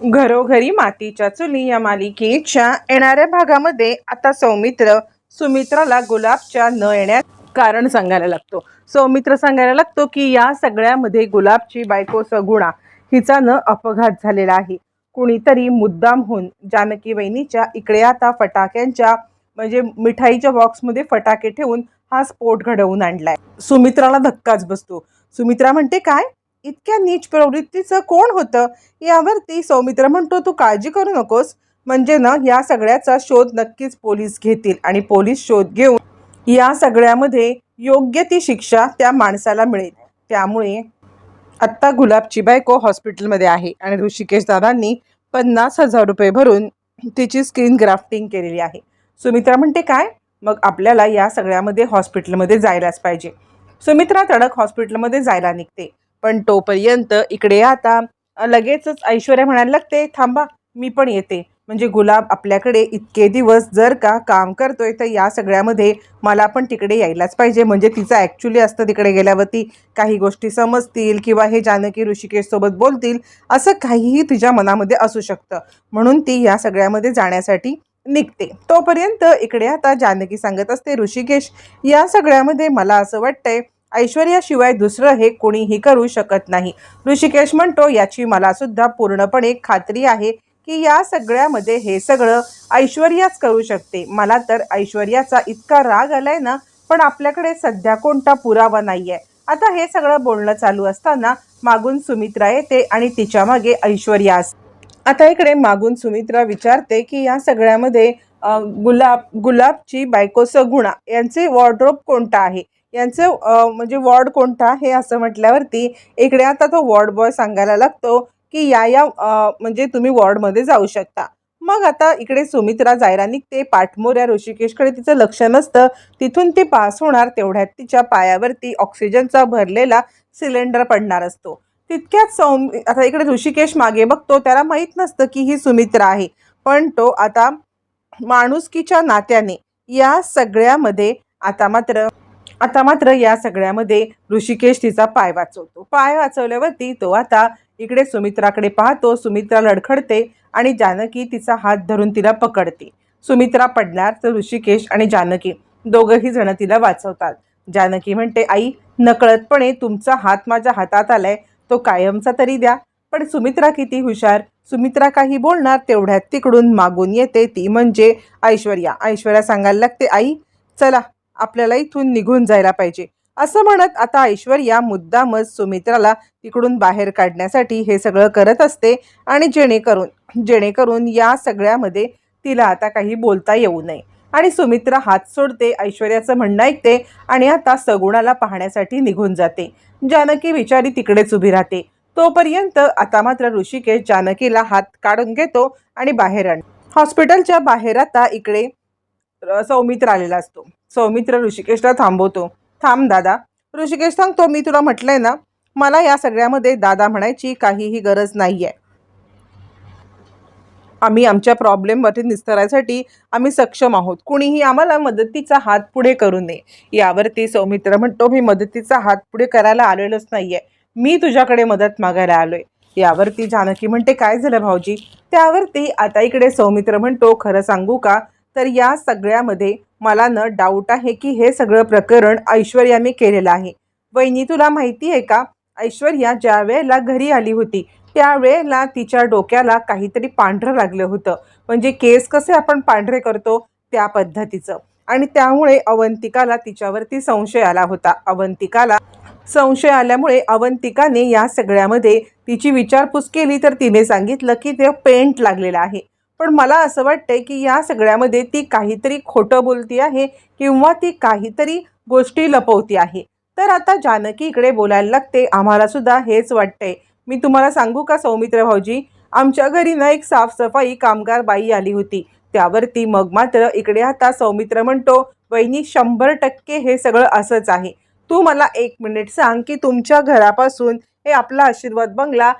घरोघरी मातीच्या चुली या मालिकेच्या येणाऱ्या भागामध्ये आता सौमित्र सुमित्राला गुलाबच्या न येण्यात कारण सांगायला लागतो. सौमित्र सांगायला लागतो की या सगळ्यामध्ये गुलाबची बायको सगुणा हिचा न अपघात झालेला आहे. कुणीतरी मुद्दामहून जानकी वहिनीच्या इकडे आता फटाक्यांच्या म्हणजे मिठाईच्या बॉक्समध्ये फटाके ठेवून हा स्फोट घडवून आणलाय. सुमित्राला धक्काच बसतो. सुमित्रा म्हणते काय? इतक्या नीच प्रवृत्तीचं कोण होतं? यावरती सौमित्र म्हणतो तू काळजी करू नकोस. म्हणजे ना या सगळ्याचा शोध नक्कीच पोलीस घेतील आणि पोलीस शोध घेऊन या सगळ्यामध्ये योग्य ती शिक्षा त्या माणसाला मिळेल. त्यामुळे आत्ता गुलाबची बायको हॉस्पिटलमध्ये आहे आणि ऋषिकेश दादांनी पन्नास हजार रुपये भरून तिची स्किन ग्राफ्टिंग केलेली आहे. सुमित्रा म्हणते काय? मग आपल्याला या सगळ्यामध्ये हॉस्पिटलमध्ये जायलाच पाहिजे. सुमित्रा तडक हॉस्पिटलमध्ये जायला निघते. पण तोपर्यंत इकडे आता. लगेचच ऐश्वर्या म्हणायला लागते थांबा मी पण येते. म्हणजे गुलाब आपल्याकडे इतके दिवस जर का काम करतोय तर या सगळ्यामध्ये मला पण तिकडे यायलाच पाहिजे. म्हणजे तिचं ॲक्च्युली असतं तिकडे गेल्यावरती काही गोष्टी समजतील किंवा हे जानकी ऋषिकेशसोबत बोलतील असं काहीही तिच्या मनामध्ये असू शकतं. म्हणून ती या सगळ्यामध्ये जाण्यासाठी निघते. तोपर्यंत इकडे आता जानकी सांगत असते ऋषिकेश या सगळ्यामध्ये मला असं वाटतंय ऐश्वर्याशिवाय दुसरं हे कोणीही करू शकत नाही. ऋषिकेश म्हणतो याची मला सुद्धा पूर्णपणे खात्री आहे की या सगळ्यामध्ये हे सगळं ऐश्वर्याच करू शकते. मला तर ऐश्वर्याचा इतका राग आलाय ना पण आपल्याकडे सध्या कोणता पुरावा नाहीये. आता हे सगळं बोलणं चालू असताना मागून सुमित्रा येते आणि तिच्यामागे ऐश्वर्या असते आता इकडे मागून सुमित्रा विचारते की या सगळ्यामध्ये गुलाब गुलाबची बायको सगुणा यांचे वॉर्ड्रोप कोणता आहे? यांचे म्हणजे वॉर्ड कोणता हे असं म्हटल्यावरती इकडे आता तो वॉर्ड बॉय सांगायला लागतो की या या म्हणजे तुम्ही वॉर्डमध्ये जाऊ शकता. मग आता इकडे सुमित्रा जायला निघते पाठमोऱ्या ऋषिकेशकडे तिचं लक्ष नसतं. तिथून ती पास होणार तेवढ्यात तिच्या पायावरती ऑक्सिजनचा भरलेला सिलेंडर पडणार असतो. तितक्यात सौम आता इकडे ऋषिकेश मागे बघतो त्याला माहीत नसतं की ही सुमित्रा आहे. पण तो आता माणुसकीच्या नात्याने या सगळ्यामध्ये आता मात्र आता मात्र या सगळ्यामध्ये ऋषिकेश तिचा पाय वाचवतो. पाय वाचवल्यावरती तो आता इकडे सुमित्राकडे पाहतो. सुमित्रा लडखडते आणि जानकी तिचा हात धरून तिला पकडते. सुमित्रा पडणार तर ऋषिकेश आणि जानकी दोघंही जण तिला वाचवतात. जानकी म्हणते आई नकळतपणे तुमचा हात माझ्या हातात आलाय. तो कायमचा तरी द्या. पण सुमित्रा किती हुशार. सुमित्रा काही बोलणार तेवढ्यात तिकडून मागून येते. ती म्हणजे ऐश्वर्या. ऐश्वर्या सांगायला लागते आई चला आपल्याला इथून निघून जायला पाहिजे. असं म्हणत आता ऐश्वर्या मुद्दामच सुमित्राला तिकडून बाहेर काढण्यासाठी हे सगळं करत असते आणि जेणेकरून जेणेकरून या सगळ्यामध्ये तिला आता काही बोलता येऊ नये. आणि सुमित्रा हात सोडते ऐश्वर्याचं म्हणणं ऐकते आणि आता सगुणाला पाहण्यासाठी निघून जाते. जानकी विचारी तिकडेच उभी राहते. तोपर्यंत आता मात्र ऋषिकेश जानकीला हात काढून घेतो आणि बाहेर आण हॉस्पिटलच्या बाहेर आता इकडे सौमित्र आलेला असतो. सौमित्र ऋषिकेशला थांबवतो. थांब दादा. ऋषिकेश सांगतो मी तुला म्हटलंय ना मला या सगळ्यामध्ये दादा म्हणायची काहीही गरज नाही आहे आम्ही आमच्या प्रॉब्लेमवरती निस्तरायसाठी आम्ही सक्षम आहोत. कुणीही आम्हाला मदतीचा हात पुढे करू नये. यावरती सौमित्र म्हणतो मी मदतीचा हात पुढे करायला आलेलोच नाही आहे मी तुझ्याकडे मदत मागायला आलोय. यावरती जानकी म्हणते काय झालं भाऊजी? त्यावरती आता इकडे सौमित्र म्हणतो खरं सांगू का? तर या सगळ्यामध्ये मला न डाऊट आहे की हे सगळं प्रकरण ऐश्वर्याने केलेलं आहे. वहिनी तुला माहिती आहे का? ऐश्वर्या ज्या वेळेला घरी आली होती त्यावेळेला तिच्या डोक्याला काहीतरी पांढरं लागलं होतं. म्हणजे केस कसे आपण पांढरे करतो? त्या पद्धतीचं. आणि त्यामुळे अवंतिकाला तिच्यावरती संशय आला होता. अवंतिकाला संशय आल्यामुळे अवंतिकाने या सगळ्यामध्ये तिची विचारपूस केली तर तिने सांगितलं की ते पेंट लागलेलं आहे. पण मला असं वाटतंय की या सगळ्यामध्ये ती काहीतरी खोटं बोलती आहे किंवा ती काहीतरी गोष्टी लपवती आहे. तर आता जानकी इकडे बोलायला लागते. आम्हाला सुद्धा हेच वाटतंय. मी तुम्हाला सांगू का सौमित्र भाऊजी? आमच्या घरी ना एक साफसफाई कामगार बाई आली होती. त्यावरती मग मात्र इकडे आता सौमित्र म्हणतो वहिनी शंभर टक्के हे सगळं असंच आहे. तू मला एक मिनिट सांग की तुमच्या घरापासून हे आपला आशीर्वाद बंगला.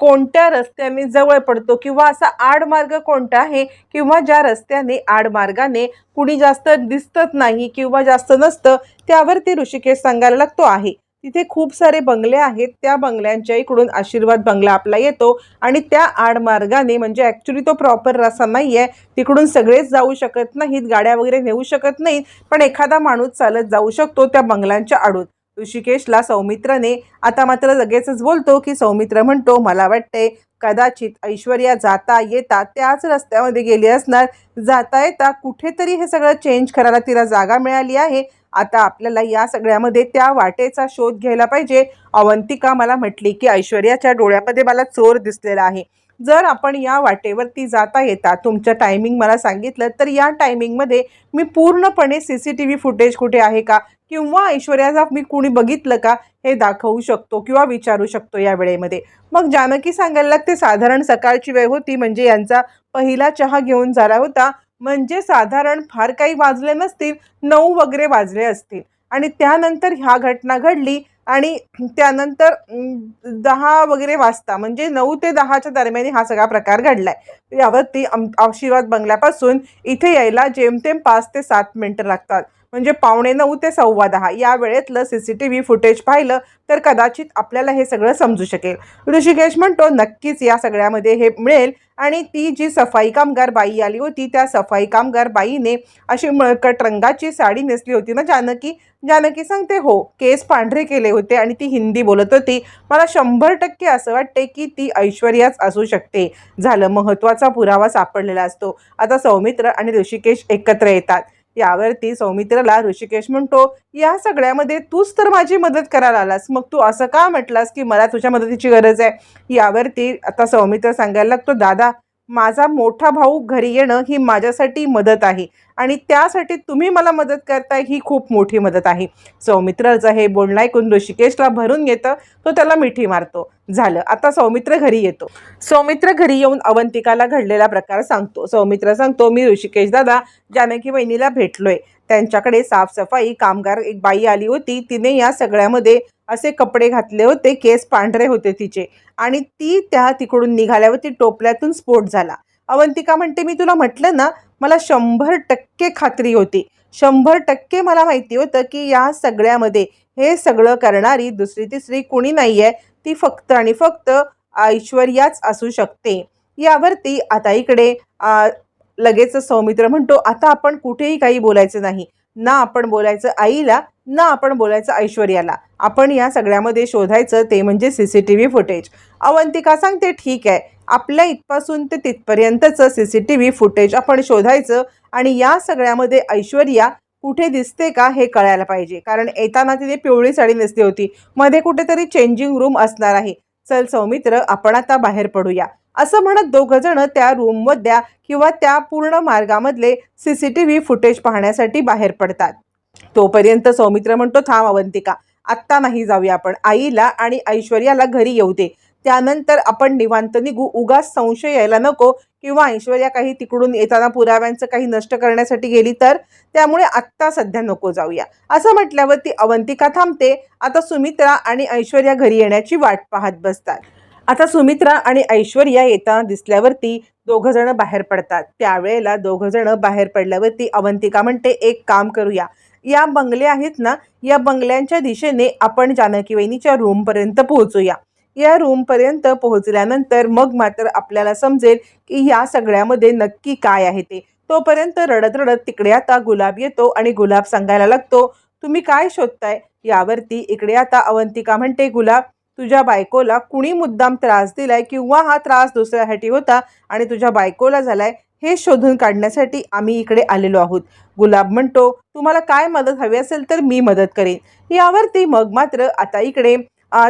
कोणत्या रस्त्याने जवळ पडतो किंवा असा आडमार्ग कोणता आहे? किंवा ज्या रस्त्याने आडमार्गाने कुणी जास्त दिसतच नाही किंवा जास्त नसतं त्यावरती ऋषिकेश सांगायला लागतो आहे. तिथे खूप सारे बंगले आहेत. त्या बंगल्यांच्या इकडून आशीर्वाद बंगला आपला येतो आणि त्या आडमार्गाने म्हणजे ॲक्च्युली तो प्रॉपर रस्ता नाही आहे तिकडून सगळेच जाऊ शकत नाहीत गाड्या वगैरे नेऊ शकत नाहीत पण एखादा माणूस चालत जाऊ शकतो त्या बंगल्यांच्या आडून. ऋषिकेशला सौमित्रने. आता मात्र लगेचच बोलतो की सौमित्र म्हणतो मला वाटते कदाचित ऐश्वर्या जाता येता त्याच रस्त्यामध्ये गेली असणार. जाता येता कुठेतरी हे सगळं चेंज करायला तिला जागा मिळाली आहे. आता आपल्याला या सगळ्यामध्ये त्या वाटेचा शोध घ्यायला पाहिजे. अवंतिका मला म्हटली की ऐश्वर्याच्या डोळ्यामध्ये मला चोर दिसलेला आहे. जर आपण या वाटेवरती जाता येता तुमचं टायमिंग मला सांगितलं तर या टायमिंगमध्ये मी पूर्णपणे C C T V footage कुठे आहे का? किंवा ऐश्वर्याचा मी कुणी बघितलं का? हे दाखवू शकतो किंवा विचारू शकतो या वेळेमध्ये. मग जानकी सांगायला लागते साधारण सकाळची वेळ होती म्हणजे यांचा पहिला चहा घेऊन झाला होता. म्हणजे साधारण फार काही वाजले नसतील नऊ वगैरे वाजले असतील. आणि त्यानंतर ह्या घटना घडली. आणि त्यानंतर दहा वगैरे वाजता म्हणजे नऊ ते दहाच्या दरम्यान हा सगळा प्रकार घडलाय. यावरती आशीर्वाद बंगल्यापासून इथे यायला जेमतेम पाच ते सात मिनिटं लागतात. म्हणजे पावणे नऊ ते सव्वा दहा. या वेळेतलं C C T V footage पाहिलं तर कदाचित आपल्याला हे सगळं समजू शकेल. ऋषिकेश म्हणतो नक्कीच या सगळ्यामध्ये हे मिळेल. आणि ती जी सफाई कामगार बाई आली होती त्या सफाई कामगार बाईने अशी मळकट रंगाची साडी नेसली होती ना जानकी? जानकी सांगते हो केस पांढरे केले होते आणि ती हिंदी बोलत होती. मला शंभर टक्के असं वाटते की ती ऐश्वर्याच असू शकते. झालं महत्त्वाचा पुरावा सापडलेला असतो. आता सौमित्र आणि ऋषिकेश एकत्र येतात. यावरती सौमित्रला ऋषिकेश म्हणतो या सगळ्यामध्ये तूच तर माझी मदत करायला आलास. मग तू असं का म्हटलास की मला तुझ्या मदतीची गरज आहे? यावरती आता सौमित्र सांगायला लागतो दादा माझा मोठा भाऊ घरी येणं ही माझ्यासाठी मदत आहे. आणि त्यासाठी तुम्ही मला मदत करताय ही खूप मोठी मदत आहे. सौमित्राचं हे बोलणं ऐकून ऋषिकेशला भरून घेतं तो त्याला मिठी मारतो. झालं. आता सौमित्र घरी येतो. सौमित्र घरी येऊन अवंतिकाला घडलेला प्रकार सांगतो. सौमित्र सांगतो मी ऋषिकेश दादा जानकी बहिणीला भेटलोय. त्यांच्याकडे साफसफाई कामगार एक बाई आली होती. तिने या सगळ्यामध्ये असे कपडे घातले होते. केस पांढरे होते तिचे. आणि ती त्या तिकडून निघाल्यावरती टोपल्यातून स्फोट झाला. अवंतिका म्हणते मी तुला म्हटलं ना मला शंभर टक्के खात्री होती. शंभर टक्के मला माहिती होतं की या सगळ्यामध्ये हे सगळं करणारी दुसरी तिसरी कुणी नाही आहे ती फक्त आणि फक्त ऐश्वर्याच असू शकते. यावरती आता इकडे लगेच सौमित्र म्हणतो आता आपण कुठेही काही बोलायचं नाही. ना आपण बोलायचं आईला ना आपण बोलायचं ऐश्वर्याला. आपण या सगळ्यामध्ये शोधायचं ते म्हणजे C C T V footage. Avantika सांगते ठीक आहे. आपल्या इथपासून ते तिथपर्यंतचं C C T V footage आपण शोधायचं आणि या सगळ्यामध्ये ऐश्वर्या कुठे दिसते का हे कळायला पाहिजे. कारण येताना तिने पिवळी साडी नेसली होती. मध्ये कुठेतरी चेंजिंग रूम असणार आहे. चल सौमित्र आपण आता बाहेर पडूया. असं म्हणत दोघं जण त्या रूममधल्या किंवा त्या पूर्ण मार्गामधले C C T V footage पाहण्यासाठी बाहेर पडतात. तोपर्यंत सौमित्र म्हणतो थांब अवंतिका आत्ता नाही जाऊया आपण. आईला आणि ऐश्वर्याला घरी येऊ दे. त्यानंतर आपण निवांत निघू. उगाच संशय यायला नको. किंवा ऐश्वर्या काही तिकडून येताना पुराव्यांचं काही नष्ट करण्यासाठी गेली तर? त्यामुळे आत्ता सध्या नको जाऊया. असं म्हटल्यावर ती अवंतिका थांबते. आता सुमित्रा आणि ऐश्वर्या घरी येण्याची वाट पाहत बसतात. आता सुमित्रा आणि ऐश्वर्या येता दिसल्यावरती दोघं जण बाहेर पडतात. त्यावेळेला दोघं जण बाहेर पडल्यावरती अवंतिका म्हणते एक काम करूया. या बंगले आहेत ना या बंगल्यांच्या दिशेने आपण जानकी वहिनीच्या रूमपर्यंत पोहोचूया. या रूमपर्यंत पोहोचल्यानंतर मग मात्र आपल्याला समजेल की या सगळ्यामध्ये नक्की काय आहे ते. तोपर्यंत रडत रडत तिकडे आता गुलाब येतो आणि गुलाब सांगायला लागतो तुम्ही काय शोधताय? यावरती इकडे आता अवंतिका म्हणते गुलाब तुझ्या बायकोला कुणी मुद्दाम त्रास दिलाय किंवा हा त्रास दुसऱ्यासाठी होता आणि तुझ्या बायकोला झालाय हे शोधून काढण्यासाठी आम्ही इकडे आलेलो आहोत. गुलाब म्हणतो तुम्हाला काय मदत हवी असेल तर मी मदत करेन. यावरती मग मात्र आता इकडे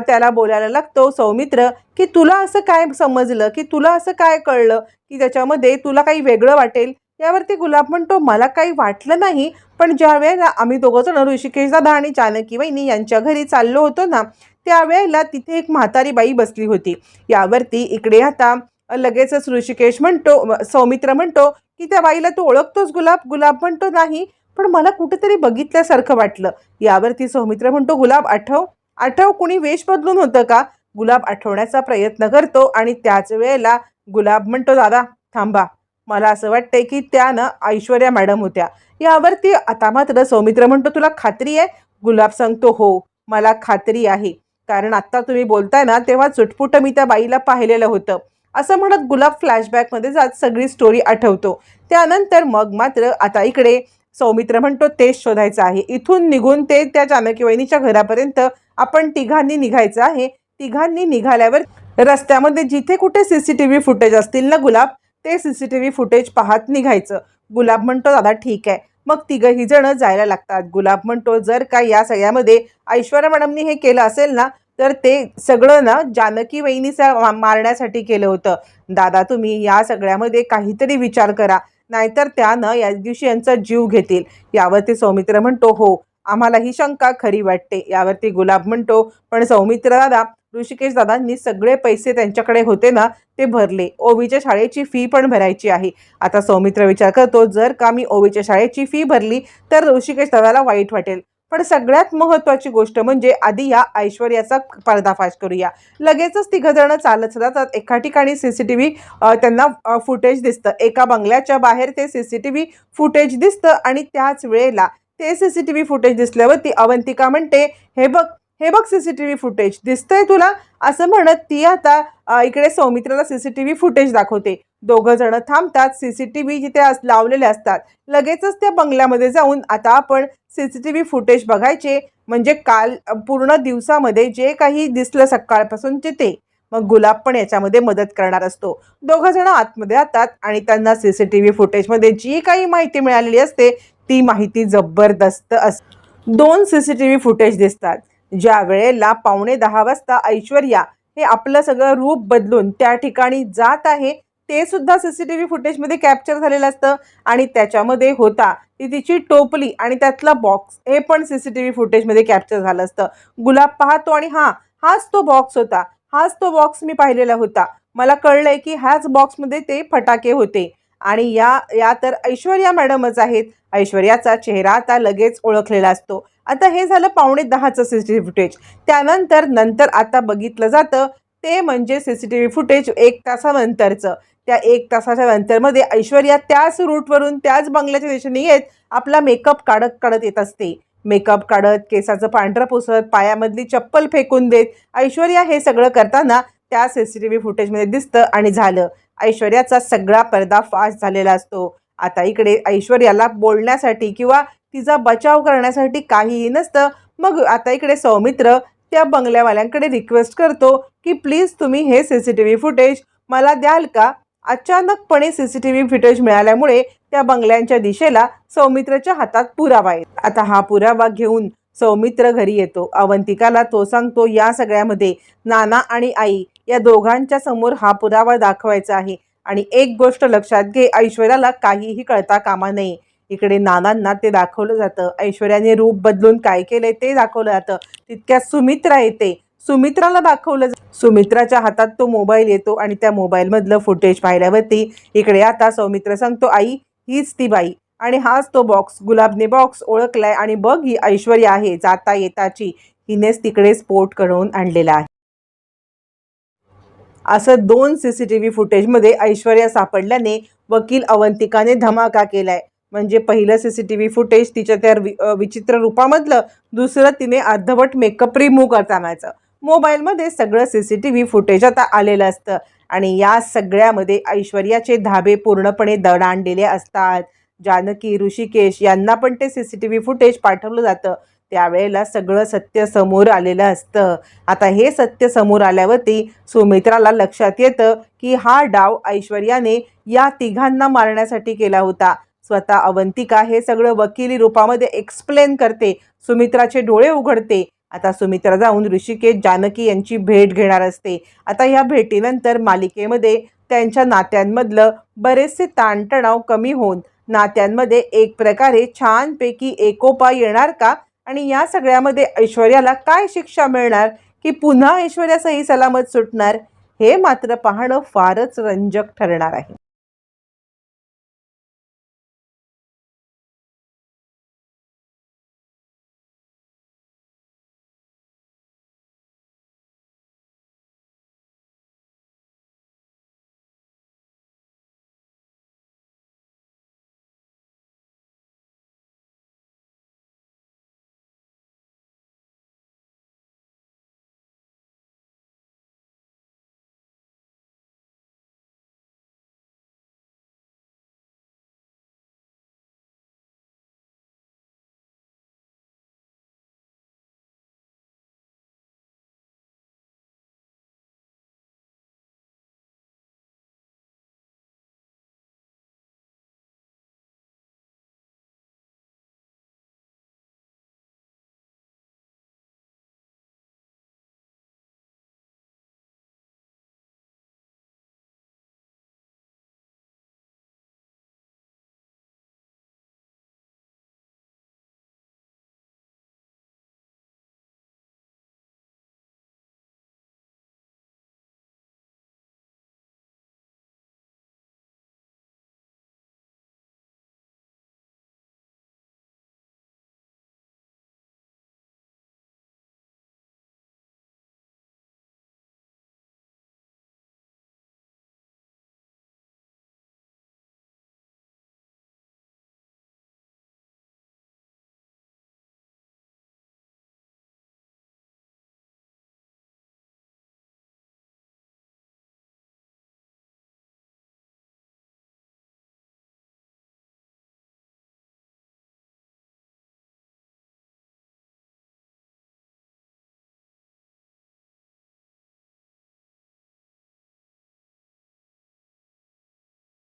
त्याला बोलायला लागतो सौमित्र की तुला असं काय समजलं? की तुला असं काय कळलं? की त्याच्यामध्ये तुला काही वेगळं वाटेल? यावरती गुलाब म्हणतो मला काही वाटलं नाही पण ज्या वेळेला आम्ही दोघं जण ऋषिकेश दादा आणि जानकी वहिनी यांच्या घरी चाललो होतो ना त्यावेळेला तिथे एक म्हातारी बाई बसली होती. यावरती इकडे आता लगेचच ऋषिकेश म्हणतो सौमित्र म्हणतो की त्या बाईला तू ओळखतोस गुलाब? गुलाब म्हणतो नाही पण मला कुठेतरी बघितल्यासारखं वाटलं. यावरती सौमित्र म्हणतो गुलाब आठव आठव कुणी वेश बदलून होतं का? गुलाब आठवण्याचा प्रयत्न करतो आणि त्याच वेळेला गुलाब म्हणतो दादा थांबा. मला असं वाटतंय की त्या ना ऐश्वर्या मॅडम होत्या. यावरती आता मात्र सौमित्र म्हणतो तुला खात्री आहे? गुलाब सांगतो हो मला खात्री आहे. कारण आत्ता तुम्ही बोलताय ना तेव्हा चुटपुट मी त्या बाईला पाहिलेलं होतं. असं म्हणत गुलाब फ्लॅशबॅकमध्ये जात सगळी स्टोरी आठवतो. त्यानंतर मग मात्र आता इकडे सौमित्र म्हणतो तेच शोधायचं आहे. इथून निघून ते त्या जानकी वहिनीच्या घरापर्यंत आपण तिघांनी निघायचं आहे. तिघांनी निघाल्यावर रस्त्यामध्ये जिथे कुठे C C T V footage असतील ना गुलाब ते C C T V footage पाहत निघायचं. गुलाब म्हणतो दादा ठीक आहे. मग तिघही जण जायला लागतात. गुलाब म्हणतो जर का या सगळ्यामध्ये ऐश्वर्या मॅडमनी हे केलं असेल ना तर ते सगळं ना जानकी वहिनीचा मारण्यासाठी केलं होतं. दादा तुम्ही या सगळ्यामध्ये काहीतरी विचार करा. नाहीतर त्यानं या दिवशी यांचा जीव घेतील. यावरती सौमित्र म्हणतो हो आम्हाला ही शंका खरी वाटते. यावरती गुलाब म्हणतो पण सौमित्र दादा ऋषिकेश दादांनी सगळे पैसे त्यांच्याकडे होते ना ते भरले. ओवीच्या शाळेची फी पण भरायची आहे. आता सौमित्र विचार करतो जर का मी ओवीच्या शाळेची फी भरली तर ऋषिकेश दादाला वाईट वाटेल. पण सगळ्यात महत्त्वाची गोष्ट म्हणजे आधी या ऐश्वर्याचा पर्दाफाश करूया. लगेचच तिघंजणं चालत जातात. एका ठिकाणी सी सी टी व्ही त्यांना फुटेज दिसतं. एका बंगल्याच्या बाहेर ते C C T V footage दिसतं आणि त्याच वेळेला ते C C T V footage दिसल्यावरती Avantika म्हणते हे बघ हे बघ C C T V footage दिसतंय तुला? असं म्हणत ती आता इकडे सौमित्राला C C T V footage दाखवते. दोघं जण थांबतात सी सी टी व्ही जिथे लावलेले असतात. लगेचच त्या बंगल्यामध्ये जाऊन आता आपण C C T V footage बघायचे. म्हणजे काल पूर्ण दिवसामध्ये जे काही दिसलं सकाळपासूनचे ते मग गुलाब पण याच्यामध्ये मदत करणार असतो. दोघं जण आतमध्ये जातात आणि त्यांना सी सी टी व्ही फुटेजमध्ये जी काही माहिती मिळालेली असते ती माहिती जबरदस्त अस दोन C C T V footage दिसतात. ज्या वेळेला पावणे दहा वाजता ऐश्वर्या हे आपलं सगळं रूप बदलून त्या ठिकाणी जात आहे ते सुद्धा सी सी टी व्ही फुटेजमध्ये कॅप्चर झालेलं असतं आणि त्याच्यामध्ये होता. ती तिची टोपली आणि त्यातला बॉक्स हे पण सी सी टी व्ही फुटेजमध्ये कॅप्चर झालं असतं. गुलाब पाहतो आणि हां हाच तो बॉक्स होता. हाच तो बॉक्स मी पाहिलेला होता. मला कळलंय की ह्याच बॉक्समध्ये ते फटाके होते. आणि या या तर ऐश्वर्या मॅडमच आहेत. ऐश्वर्याचा चेहरा आता लगेच ओळखलेला असतो. आता हे झालं पावणे दहाचं C C T V footage त्यानंतर नंतर आता बघितलं जातं ते म्हणजे C C T V footage एक तासानंतरचं. त्या एक तासाच्या नंतरमध्ये ऐश्वर्या त्याच रूटवरून त्याच बंगल्याच्या दिशेने येत आपला मेकअप काढत काढत येत असते. मेकअप काढत केसाचं पांढरं पुसत पायामधली चप्पल फेकून देत. ऐश्वर्या हे सगळं करताना त्या सी सी टी व्ही फुटेजमध्ये दिसतं आणि झालं. ऐश्वर्याचा सगळा पर्दाफाश झालेला असतो. आता इकडे ऐश्वर्याला बोलण्यासाठी किंवा तिचा बचाव करण्यासाठी काहीही नसतं. मग आता इकडे सौमित्र त्या बंगल्यावाल्यांकडे रिक्वेस्ट करतो की प्लीज तुम्ही हे C C T V footage मला द्याल का? अचानकपणे C C T V footage मिळाल्यामुळे त्या बंगल्यांच्या दिशेला सौमित्रच्या हातात पुरावा आहे आता हा पुरावा घेऊन सौमित्र घरी येतो. अवंतिकाला तो सांगतो या सगळ्यामध्ये नाना आणि आई या दोघांच्या समोर हा पुरावा दाखवायचा आहे. आणि एक गोष्ट लक्षात घे ऐश्वर्याला काहीही कळता कामा नये. इकडे नानांना ते दाखवलं जातं. ऐश्वर्याने रूप बदलून काय केलंय ते दाखवलं जातं. तितक्या सुमित्रा येते. सुमित्राला दाखवलं सुमित्राच्या हातात तो मोबाईल येतो आणि त्या मोबाईलमधलं फुटेज पाहिल्यावरती इकडे आता सौमित्र सांगतो आई हीच ती बाई. आणि हाच तो बॉक्स गुलाबने बॉक्स ओळखलाय आणि बघ ही ऐश्वर्या आहे जाता येताची. हिनेच तिकडे स्फोट करून आणलेला आहे. असं दोन सी सी टी व्ही फुटेजमध्ये ऐश्वर्या सापडल्याने वकील अवंतिकाने धमाका केलाय. म्हणजे पहिलं C C T V footage तिच्या त्या वि विचित्र रूपामधलं दुसरं तिने अर्धवट मेकअप रिमूव्ह करतानाचं. मोबाईलमध्ये सगळं C C T V footage आता आलेलं असतं. आणि या सगळ्यामध्ये ऐश्वर्याचे धाबे पूर्णपणे दडाणलेले असतात. जानकी ऋषिकेश यांना पण ते C C T V footage पाठवलं जातं. त्यावेळेला सगळं सत्य समोर आलेलं असतं. आता हे सत्य समोर आल्यावरती सुमित्राला लक्षात येतं की हा डाव ऐश्वर्याने या तिघांना मारण्यासाठी केला होता. स्वतः अवंतिका हे सगळं वकिली रूपामध्ये एक्सप्लेन करते. सुमित्राचे डोळे उघडते. आता सुमित्रा जाऊन ऋषिकेश जानकी यांची भेट घेणार असते. आता या भेटीनंतर मालिकेमध्ये त्यांच्या नात्यांमधलं बरेचसे ताणतणाव कमी होऊन नात्यांमध्ये एक प्रकारे छानपैकी एकोपा येणार का? आणि या सगळ्यामध्ये ऐश्वर्याला काय शिक्षा मिळणार? की पुन्हा ऐश्वर्या सही सलामत सुटणार? हे मात्र पाहणं फारच रंजक ठरणार आहे.